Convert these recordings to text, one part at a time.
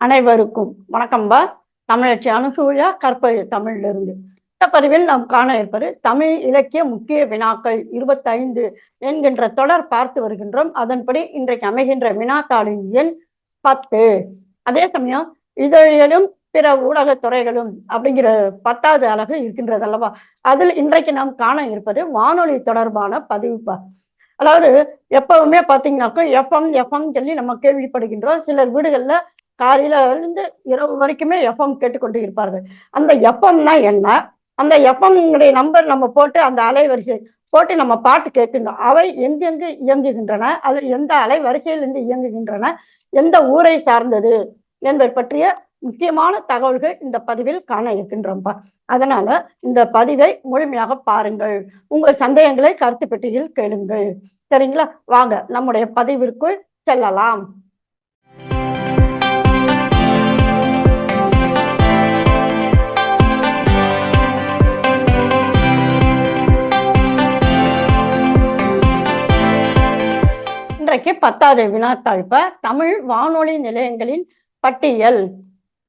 அனைவருக்கும் வணக்கம்பா தமிழச்சி அனுசூயா கற்பது தமிழ்ல இருந்து இந்த பதிவில் நாம் காண இருப்பது தமிழ் இலக்கிய முக்கிய வினாக்கள் இருபத்தைந்து என்கின்ற தொடர் பார்த்து வருகின்றோம். அதன்படி இன்றைக்கு அமைகின்ற வினாத்தாளின் எண் பத்து. அதே சமயம் இதழியலும் பிற ஊடக துறைகளும் அப்படிங்கிற பத்தாவது அழகு இருக்கின்றது அல்லவா அதில் இன்றைக்கு நாம் காண இருப்பது வானொலி தொடர்பான பதிவுப்பா அதாவது எப்பவுமே பாத்தீங்கன்னாக்கா எஃப்எம் எஃப்எம் சொல்லி நம்ம கேள்விப்படுகின்றோம். சிலர் வீடுகள்ல காலையில இருந்து இரவு வரைக்குமே எஃப்எம் கேட்டுக்கொண்டு இருப்பார்கள். அந்த எஃப்எம்னா என்ன? அந்த எஃப்எம் நம்பர் நம்ம போட்டு அந்த அலைவரிசை போட்டு நம்ம பாட்டு கேட்கின்றோம் அவை எங்கெங்கு இயங்குகின்றன? அது எந்த அலை வரிசையிலிருந்து இயங்குகின்றன? எந்த ஊரை சார்ந்தது? என்பது பற்றிய முக்கியமான தகவல்கள் இந்த பதிவில் காண இருக்கின்றோம்ப்பா அதனால இந்த பதிவை முழுமையாக பாருங்கள். உங்கள் சந்தேகங்களை கருத்து பெட்டியில் கேளுங்கள். சரிங்களா? வாங்க நம்முடைய பதிவிற்குள் செல்லலாம். பத்தாவது வினாத்தாள் இப்ப தமிழ் வானொலி நிலையங்களின் பட்டியல்.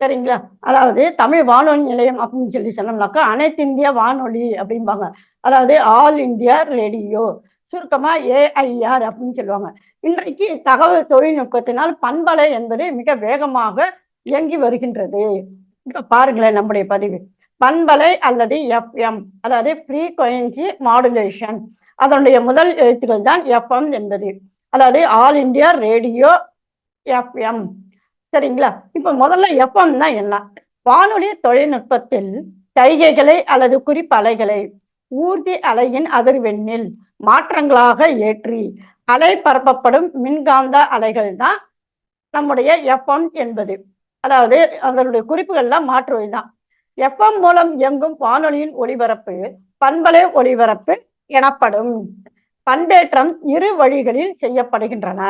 சரிங்களா? அதாவது தமிழ் வானொலி நிலையம் அப்படின்னு சொல்லி சொன்னோம்னாக்கா அனைத்து இந்திய வானொலி அப்படிம்பாங்க. அதாவது ஆல் இந்தியா ரேடியோ. சுருக்கமா ஏஐஆர் அப்படின்னு சொல்லுவாங்க. இன்றைக்கு தகவல் தொழில்நுட்பத்தினால் பண்பலை என்பது மிக வேகமாக இயங்கி வருகின்றது. இப்ப பாருங்களேன் நம்முடைய பதிவு. பண்பலை அல்லது எஃப்எம் அதாவது ஃப்ரீக்வன்சி மாடுலேஷன் அதனுடைய முதல் எழுத்துக்கள் தான் எஃப்எம் என்பது. அதாவது ஆல் இந்தியா ரேடியோ எஃப்எம். சரிங்களா? இப்ப முதல்ல எஃப்எம்னா என்ன? வானொலி தொழில்நுட்பத்தில் சைகைகளை அல்லது குறிப்பலைகளை ஊர்தி அலையின் அதிர்வெண்ணில் மாற்றங்களாக ஏற்றி அலை பரப்பப்படும் மின்காந்த அலைகள் தான் நம்முடைய எஃப்எம் என்பது. அதாவது அதனுடைய குறிப்புகள்லாம் மாற்றுவதுதான். எஃப்எம் மூலம் இயங்கும் வானொலியின் ஒளிபரப்பு பண்பலை ஒளிபரப்பு எனப்படும். பண்பேற்றம் இரு வழிகளில் செய்யப்படுகின்றன.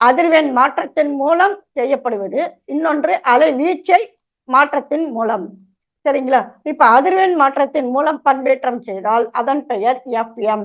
அதிர்வெண் மாற்றத்தின் மூலம் செய்யப்படுவது இன்னொன்று அலை வீச்சை மாற்றத்தின் மூலம். சரிங்களா? இப்ப அதிர்வெண் மாற்றத்தின் மூலம் பண்பேற்றம் செய்தால் அதன் பெயர் எஃப்எம்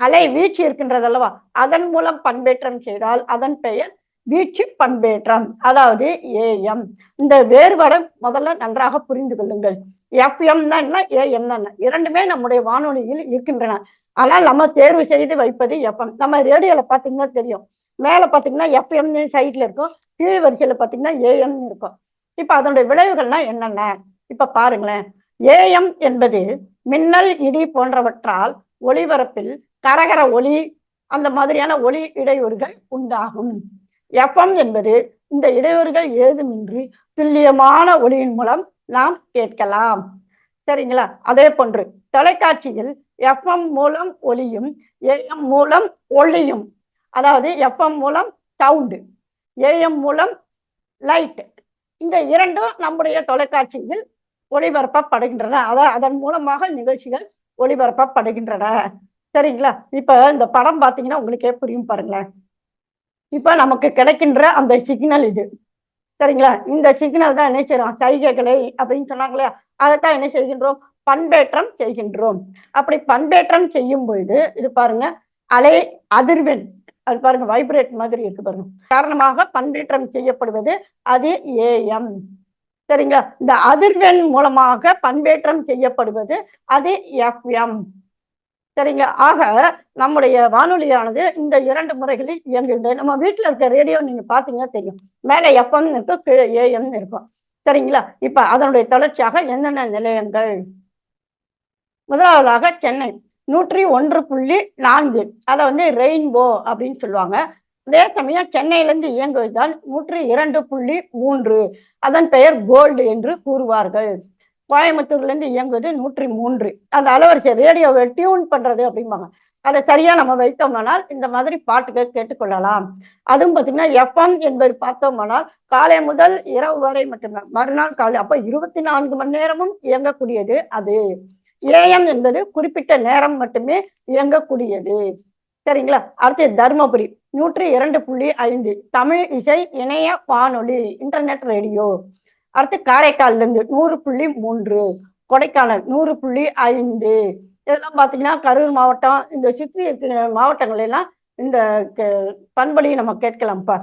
அலை வீச்சு இருக்கின்றது அல்லவா? அதன் மூலம் பண்பேற்றம் செய்தால் அதன் பெயர் வீச்சு பண்பேற்றம் அதாவது ஏஎம் இந்த வேறுபாடு முதல்ல நன்றாக புரிந்து கொள்ளுங்கள். எஃப்எம் தான் என்ன? ஏஎம் தான் இரண்டுமே நம்முடைய வானொலியில் இருக்கின்றன. ஆனால் நம்ம தேர்வு செய்து வைப்பது எஃப்எம் நம்ம ரேடியோல பாத்தீங்கன்னா தெரியும். மேல பாத்தீங்கன்னா எஃப்எம்னு சைட்ல இருக்கும். கீழ் வரிசையில பாத்தீங்கன்னா ஏஎம்னு இருக்கும். இப்ப அதனுடைய விளைவுகள்னா என்னென்ன? இப்ப பாருங்களேன். ஏஎம் என்பது மின்னல் இடி போன்றவற்றால் ஒளிபரப்பில் கரகர ஒளி அந்த மாதிரியான ஒளி இடையூறுகள் உண்டாகும். எஃப்எம் என்பது இந்த இடையூறுகள் ஏதுமின்றி துல்லியமான ஒளியின் மூலம் நாம் கேட்கலாம். சரிங்களா? அதே போன்று தொலைக்காட்சியில் எஃப்எம் மூலம் ஒளியும் ஏஎம் மூலம் ஒளியும். அதாவது எஃப்எம் மூலம் சவுண்டு ஏஎம் மூலம் லைட் இந்த இரண்டும் நம்முடைய தொலைக்காட்சியில் ஒளிபரப்பப்படுகின்றன. அதாவது அதன் மூலமாக நிகழ்ச்சிகள் ஒளிபரப்பப்படுகின்றன. சரிங்களா? இப்ப இந்த படம் பாத்தீங்கன்னா உங்களுக்கே புரியும் பாருங்களேன். இப்ப நமக்கு கிடைக்கின்ற அந்த சிக்னல் இது. சரிங்களா? இந்த சிக்னல் தான் என்ன செய்யறோம்? சைகைகளை அப்படின்னு சொன்னாங்களே அதைத்தான் என்ன செய்கின்றோம்? பண்பேற்றம் செய்கின்றோம். அப்படி பண்பேற்றம் செய்யும் பொழுது இது பாருங்க அலை அதிர்வெண் அது பாருங்க வைப்ரேட் மாதிரி இருக்கு பாருங்க. காரணமாக பண்பேற்றம் செய்யப்படுவது அது ஏஎம் சரிங்களா? இந்த அதிர்வெண் மூலமாக பண்பேற்றம் செய்யப்படுவது அது எஃப்எம் சரிங்களா? ஆக நம்முடைய வானொலியானது இந்த இரண்டு முறைகளில் இயங்குகிறது நம்ம வீட்டுல இருக்க ரேடியோ நீங்க பாத்தீங்கன்னா தெரியும். மேல எஃப்எம் இருக்கும் கீழே ஏஎம் இருக்கும். சரிங்களா? இப்ப அதனுடைய தொடர்ச்சியாக என்னென்ன நிலையங்கள்? முதலாவதாக சென்னை. நூற்றி ஒன்று புள்ளி நான்கு. அதை வந்து ரெயின்போ அப்படின்னு சொல்லுவாங்க. அதே சமயம் சென்னையிலிருந்து இயங்குவதுதான் நூற்றி இரண்டு புள்ளி மூன்று. அதன் பெயர் கோல்டு என்று கூறுவார்கள். கோயம்புத்தூர்ல இருந்து இயங்குவது நூற்றி மூன்று. அந்த அலவரிசை ரேடியோவை டியூன் பண்றது அப்படிம்பாங்க. அதை சரியா நம்ம வைத்தோம்னால் இந்த மாதிரி பாட்டுகள் கேட்டுக்கொள்ளலாம். அதுவும் பார்த்தீங்கன்னா எஃப்எம் என்பது பார்த்தோம்னால் காலை முதல் இரவு வரை மட்டும்தான். மறுநாள் காலை அப்போ இருபத்தி நான்கு மணி நேரமும் இயங்கக்கூடியது அது. ஏஎம் என்பது குறிப்பிட்ட நேரம் மட்டுமே இயங்கக்கூடியது. சரிங்களா? அடுத்து தருமபுரி நூற்றி இரண்டு புள்ளி ஐந்து தமிழ் இசை இணைய வானொலி இன்டர்நெட் ரேடியோ அடுத்து காரைக்கால்ல இருந்து நூறு புள்ளி மூன்று கொடைக்கானல் நூறு புள்ளி ஐந்து. இதெல்லாம் பார்த்தீங்கன்னா கரூர் மாவட்டம் இந்த சுற்றி இருக்கிற மாவட்டங்கள் எல்லாம் இந்த பண்படி நம்ம கேட்கலாம்ப்பா.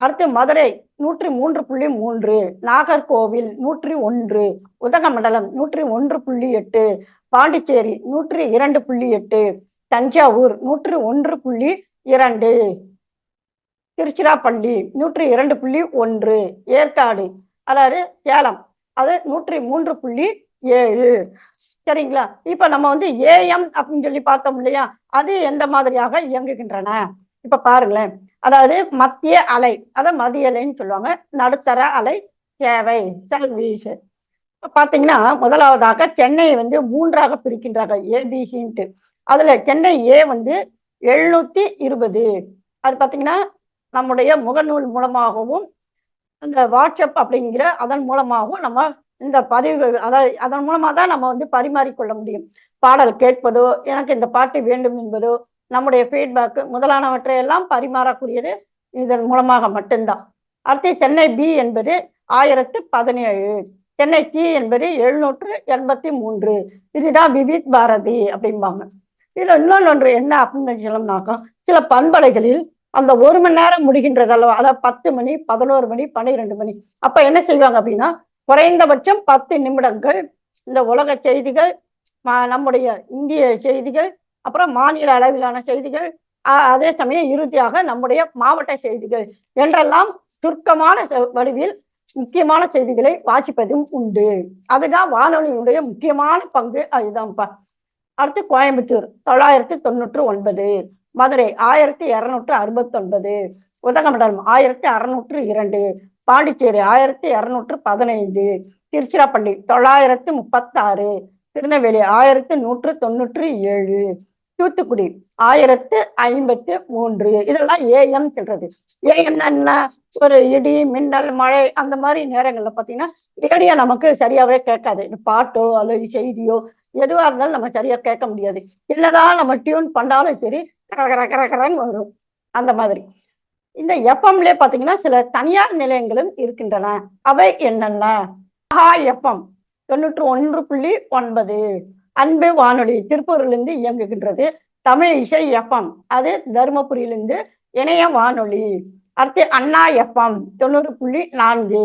அடுத்து மதுரை நூற்றி மூன்று புள்ளி மூன்று நாகர்கோவில் நூற்றி ஒன்று உதகமண்டலம் நூற்றி ஒன்று புள்ளி எட்டு பாண்டிச்சேரி நூற்றி இரண்டு புள்ளி எட்டு தஞ்சாவூர் நூற்றி ஒன்று புள்ளி இரண்டு திருச்சிராப்பள்ளி நூற்றி இரண்டு புள்ளி ஒன்று ஏற்காடு அதாவது சேலம் அது நூற்றி மூன்று புள்ளி ஏழு. சரிங்களா? இப்ப நம்ம வந்து ஏஎம் அப்படின்னு சொல்லி பார்த்தோம் இல்லையா? அது எந்த மாதிரியாக இயங்குகின்றன? இப்ப பாருங்களேன். அதாவது மத்திய அலை அதை மதிய அலைன்னு சொல்லுவாங்க. நடுத்தர அலை சேவை சர்வீஸ் பாத்தீங்கன்னா முதலாவதாக சென்னையை வந்து மூன்றாக பிரிக்கின்றாங்க ஏபிசின்ட்டு. அதுல சென்னை ஏ வந்து எழுநூத்தி இருபது. அது பாத்தீங்கன்னா நம்முடைய முகநூல் மூலமாகவும் இந்த வாட்ஸ்அப் அப்படிங்கிற அதன் மூலமாகவும் நம்ம இந்த பதிவு அதாவது அதன் மூலமா தான் நம்ம வந்து பரிமாறிக்கொள்ள முடியும். பாடல் கேட்பதோ எனக்கு இந்த பாட்டு வேண்டும் என்பதோ நம்முடைய ஃபீட்பேக்கு முதலானவற்றை எல்லாம் பரிமாறக்கூடியது இதன் மூலமாக மட்டும்தான். அடுத்து சென்னை பி என்பது ஆயிரத்து பதினேழு. சென்னை சி என்பது எழுநூற்று எண்பத்தி மூன்று. இதுதான் விவித் பாரதி அப்படிம்பாங்க. இதுல இன்னொன்று என்ன அப்படின்னு சொல்லணும்னாக்கா சில பண்பலைகளில் அந்த ஒரு மணி நேரம் முடிகின்றது அல்லவா அதாவது பத்து மணி பதினோரு மணி பன்னிரெண்டு மணி. அப்ப என்ன செய்வாங்க அப்படின்னா குறைந்தபட்சம் பத்து நிமிடங்கள் இந்த உலக செய்திகள் நம்முடைய இந்திய செய்திகள் அப்புறம் மாநில அளவிலான செய்திகள் அதே சமயம் இறுதியாக நம்முடைய மாவட்ட செய்திகள் என்றெல்லாம் சுருக்கமான வடிவில் முக்கியமான செய்திகளை வாசிப்பதும் உண்டு. அதுதான் வானொலியுடைய முக்கியமான பங்கு அதுதான்ப்பா அடுத்து கோயம்புத்தூர் தொள்ளாயிரத்தி தொண்ணூற்று ஒன்பது. மதுரை ஆயிரத்தி இருநூற்று அறுபத்தி ஒன்பது உதகமண்டலம் ஆயிரத்தி அறுநூற்று இரண்டு. பாண்டிச்சேரி ஆயிரத்தி இருநூற்று பதினைந்து. திருச்சிராப்பள்ளி தொள்ளாயிரத்து முப்பத்தாறு. திருநெல்வேலி ஆயிரத்தி நூற்று தொண்ணூற்றி ஏழு. தூத்துக்குடி ஆயிரத்து ஐம்பத்து மூன்று. இதெல்லாம் ஏஎம் சொல்றது. ஏஎம் என்ன? ஒரு இடி மின்னல் மழை அந்த மாதிரி நேரங்கள்ல பாத்தீங்கன்னா ரேடியோ நமக்கு சரியாவே கேட்காது. பாட்டோ அல்லது செய்தியோ எதுவா இருந்தாலும் நம்ம சரியா கேட்க முடியாது. என்னதான் நம்ம டியூன் பண்ணாலும் சரி கர கர கரன்னு வரும். அந்த மாதிரி. இந்த எஃப்எம்ல பாத்தீங்கன்னா சில தனியார் நிலையங்களும் இருக்கின்றன. அவை என்னென்ன? ஆஹா எஃப்எம் தொண்ணூற்று ஒன்று புள்ளி ஒன்பது. அன்பு வானொலி திருப்பூரிலிருந்து இயங்குகின்றது. தமிழ் இசை எஃப்எம் அது தருமபுரியிலிருந்து இணைய வானொலி. அடுத்து அண்ணா எஃப்எம் தொண்ணூறு புள்ளி நான்கு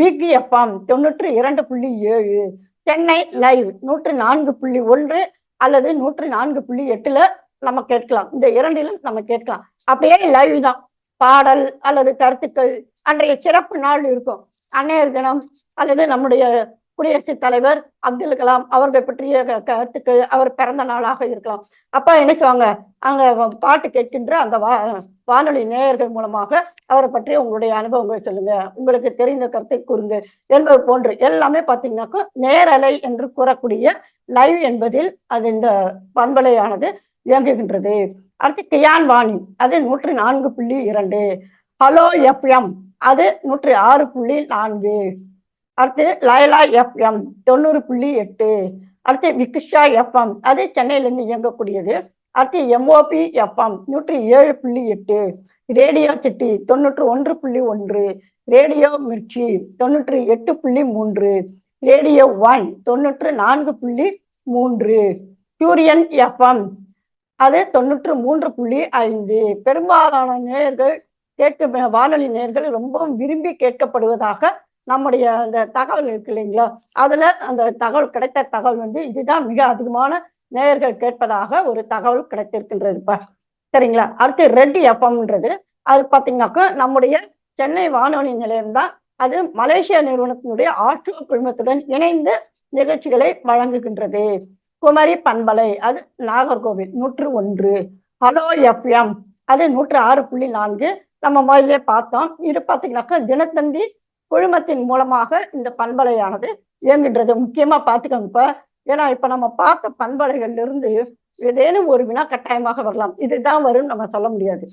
பிக் எஃப்எம் தொண்ணூற்று இரண்டு புள்ளி ஏழு சென்னை லைவ் நூற்று நான்கு புள்ளி ஒன்று அல்லது நூற்று நான்கு புள்ளி எட்டுல நம்ம கேட்கலாம். இந்த இரண்டிலும் நம்ம கேட்கலாம். அப்படியே லைவ் தான். பாடல் அல்லது கருத்துக்கள் அன்றைய சிறப்பு நாள் இருக்கும். அன்னையர் தினம் அல்லது நம்முடைய குடியரசுத் தலைவர் அப்துல் கலாம் அவர்களை பற்றிய கருத்துக்கு அவர் பிறந்த நாளாக இருக்கலாம். அப்ப என்ன செய்வாங்க அங்க பாட்டு கேட்கின்ற அந்த வா வானொலி நேயர்கள் மூலமாக அவரை பற்றி உங்களுடைய அனுபவங்களை சொல்லுங்க. உங்களுக்கு தெரிந்த கருத்தை கூறுங்க என்பது போன்று எல்லாமே பார்த்தீங்கன்னாக்கா நேரலை என்று கூறக்கூடிய லைவ் என்பதில் அது இந்த பண்பலையானது இயங்குகின்றது. அடுத்து கியான் வாணி. அது நூற்றி நான்கு புள்ளி இரண்டு. ஹலோ எஃப்எம் அது நூற்றி ஆறு புள்ளி நான்கு. அடுத்து லயலா எஃப்எம் தொண்ணூறு புள்ளி எட்டு. அடுத்து விக்ஷா எஃப்எம் அது சென்னையிலிருந்து இயங்கக்கூடியது. அடுத்து எம்ஓபி எஃப்எம் நூற்றி ஏழு புள்ளி எட்டு. ரேடியோ சிட்டி தொண்ணூற்று ஒன்று புள்ளி ஒன்று. ரேடியோ மிர்ச்சி தொண்ணூற்றி எட்டு புள்ளி மூன்று. ரேடியோ ஒன் தொண்ணூற்று நான்கு புள்ளி மூன்று. சூரியன் எஃப்எம் அது தொண்ணூற்று மூன்று புள்ளி ஐந்து. பெரும்பாலான நேயர்கள் கேட்க வானொலி நேயர்கள் ரொம்பவும் விரும்பி கேட்கப்படுவதாக நம்முடைய அந்த தகவல் இருக்கு இல்லைங்களா? அதுல அந்த தகவல் கிடைத்த தகவல் வந்து இதுதான் மிக அதிகமான நேயர்கள் கேட்பதாக ஒரு தகவல் கிடைத்திருக்கின்றதுப்பா சரிங்களா? அடுத்து ரெட் எஃப்எம்ன்றது அது பார்த்தீங்கன்னாக்கா நம்முடைய சென்னை வானொலி நிலையம் தான். அது மலேசியா நிறுவனத்தினுடைய ஆற்றோ குழுமத்துடன் இணைந்து நிகழ்ச்சிகளை வழங்குகின்றது. குமரி பண்பலை அது நாகர்கோவில் நூற்று ஒன்று. ஹலோ எஃப்எம் அது நூற்று ஆறு புள்ளி நான்கு. நம்ம முதல்ல பார்த்தோம். இது பார்த்தீங்கன்னாக்கா தினத்தந்தி குழுமத்தின் மூலமாக இந்த பண்பலையானது இயங்குகின்றது. முக்கியமா பார்த்துக்கோங்க இப்ப. ஏன்னா இப்ப நம்ம பார்த்த பண்பலைகள்ல இருந்து ஏதேனும் ஒரு வினா கட்டாயமாக வரலாம். இதுதான் வரும் நம்ம சொல்ல முடியாது.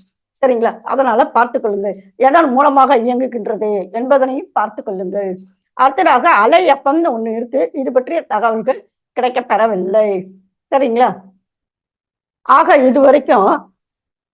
சரிங்களா? அதனால பார்த்து கொள்ளுங்கள் எதன் மூலமாக இயங்குகின்றது என்பதனையும் பார்த்து கொள்ளுங்கள் அடுத்ததாக அலை எப்பம்னு ஒண்ணு இருக்கு. இது பற்றிய தகவல்கள் கிடைக்க பெறவில்லை சரிங்களா? ஆக இது வரைக்கும்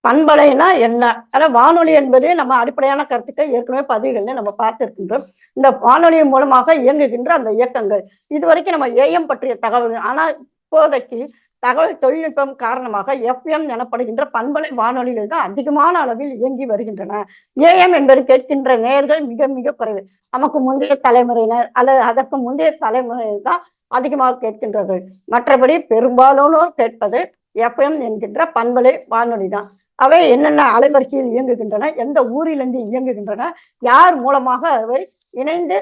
பண்பலைனா என்ன? அதாவது வானொலி என்பது நம்ம அடிப்படையான கருத்துக்கள் ஏற்கனவே பதிவுகள்ல நம்ம பார்த்திருக்கின்றோம். இந்த வானொலி மூலமாக இயங்குகின்ற அந்த இயக்கங்கள். இது வரைக்கும் நம்ம ஏஎம் பற்றிய தகவல் ஆனா இப்போதைக்கு தகவல் தொழில்நுட்பம் காரணமாக எஃப்எம் எனப்படுகின்ற பண்பலை வானொலிகள் தான் அதிகமான அளவில் இயங்கி வருகின்றன. ஏஎம் என்பது கேட்கின்ற நேர்கள் மிக மிக குறைவு. நமக்கு முந்தைய தலைமுறையினர் அல்லது அதற்கு முந்தைய தலைமுறையில் தான் அதிகமாக கேட்கின்றார்கள். மற்றபடி பெரும்பாலானோர் கேட்பது எஃப்எம் என்கின்ற பண்பலை வானொலி தான். அவை என்னென்ன அலைவரிசையில் இயங்குகின்றன எந்த ஊரிலிருந்து இயங்குகின்றன யார் மூலமாக அவை இணைந்து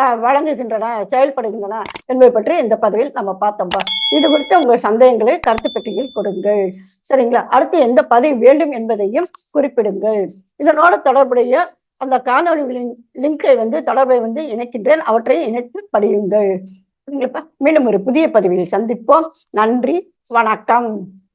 அஹ், வழங்குகின்றன செயல்படுகின்றன என்பதை பற்றி இந்த பதவியில் நம்ம பார்த்தோம்ப்பா இது குறித்து உங்கள் சந்தேகங்களை கருத்து பெட்டியில் கொடுங்கள். சரிங்களா? அடுத்து எந்த பதவி வேண்டும் என்பதையும் குறிப்பிடுங்கள். இதனோட தொடர்புடைய அந்த காணொளிகளின் லிங்கை வந்து தொடர்பை வந்து இணைக்கின்றேன். அவற்றை இணைத்து படியுங்கள். சரிங்களாப்பா மீண்டும் ஒரு புதிய பதிவில் சந்திப்போம். நன்றி. வணக்கம்.